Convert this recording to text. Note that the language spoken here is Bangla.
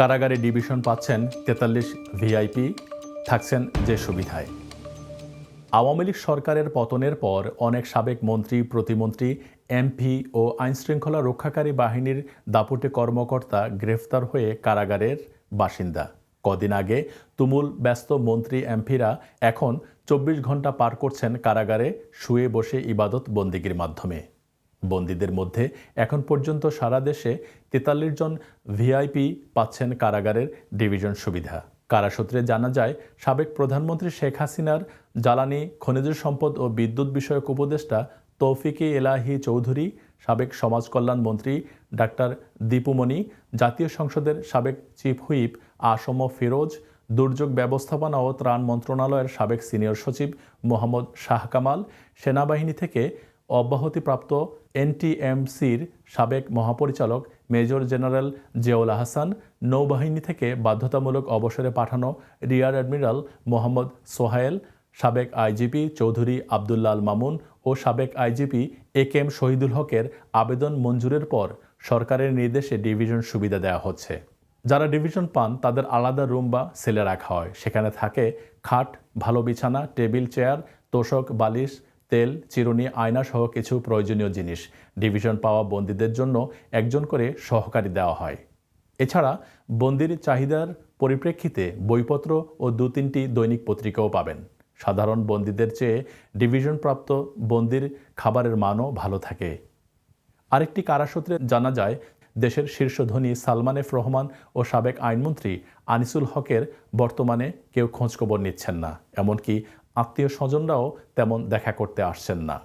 কারাগারে ডিভিশন পাচ্ছেন তেতাল্লিশ ভিআইপি, থাকছেন যে সুবিধায়। আওয়ামী লীগ সরকারের পতনের পর অনেক সাবেক মন্ত্রী, প্রতিমন্ত্রী, এমপি ও আইনশৃঙ্খলা রক্ষাকারী বাহিনীর দাপুটে কর্মকর্তা গ্রেফতার হয়ে কারাগারের বাসিন্দা। কদিন আগে তুমুল ব্যস্ত মন্ত্রী এমপিরা এখন চব্বিশ ঘণ্টা পার করছেন কারাগারে শুয়ে বসে ইবাদত বন্দিগির মাধ্যমে। বন্দীদের মধ্যে এখন পর্যন্ত সারা দেশে তেতাল্লিশ জন ভিআইপি পাচ্ছেন কারাগারের ডিভিশন সুবিধা। কারাসূত্রে জানা যায়, সাবেক প্রধানমন্ত্রী শেখ হাসিনার জ্বালানি, খনিজ সম্পদ ও বিদ্যুৎ বিষয়ক উপদেষ্টা তৌফিকে এলাহি চৌধুরী, সাবেক সমাজ কল্যাণ মন্ত্রী ডাক্তার দীপুমণি জাতীয় সংসদের সাবেক চিফ হুইপ আসম ফিরোজ, দুর্যোগ ব্যবস্থাপনা ও ত্রাণ মন্ত্রণালয়ের সাবেক সিনিয়র সচিব মোহাম্মদ শাহ কামাল, সেনাবাহিনী থেকে অব্যাহতিপ্রাপ্ত এনটিএমসির সাবেক মহাপরিচালক মেজর জেনারেল জিয়াউল আহসান নৌবাহিনী থেকে বাধ্যতামূলক অবসরে পাঠানো রিয়ার অ্যাডমিরাল মোহাম্মদ সোহায়েল, সাবেক আইজিপি চৌধুরী আবদুল্লাল মামুন ও সাবেক IGP A K M Shahidul হকের আবেদন মঞ্জুরের পর সরকারের নির্দেশে ডিভিশন সুবিধা দেওয়া হচ্ছে। যারা ডিভিশন পান, তাদের আলাদা রুম বা সেলে রাখা হয়। সেখানে থাকে খাট, ভালো বিছানা, টেবিল, চেয়ার, তোষক, বালিশ তেল, চিরুনি আয়না সহ কিছু প্রয়োজনীয় জিনিস। ডিভিশন পাওয়া বন্দীদের জন্য একজন করে সহকারী দেওয়া হয়। এছাড়া বন্দির চাহিদার পরিপ্রেক্ষিতে বইপত্র ও দু তিনটি দৈনিক পত্রিকাও পাবেন। সাধারণ বন্দীদের চেয়ে ডিভিশনপ্রাপ্ত বন্দির খাবারের মানও ভালো থাকে। আরেকটি কারাসূত্রে জানা যায়, দেশের শীর্ষ ধনী সালমান এফ রহমান ও সাবেক আইনমন্ত্রী আনিসুল হকের বর্তমানে কেউ খোঁজখবর নিচ্ছেন না। এমনকি আত্মীয় স্বজনরাও তেমন দেখা করতে আসছেন না।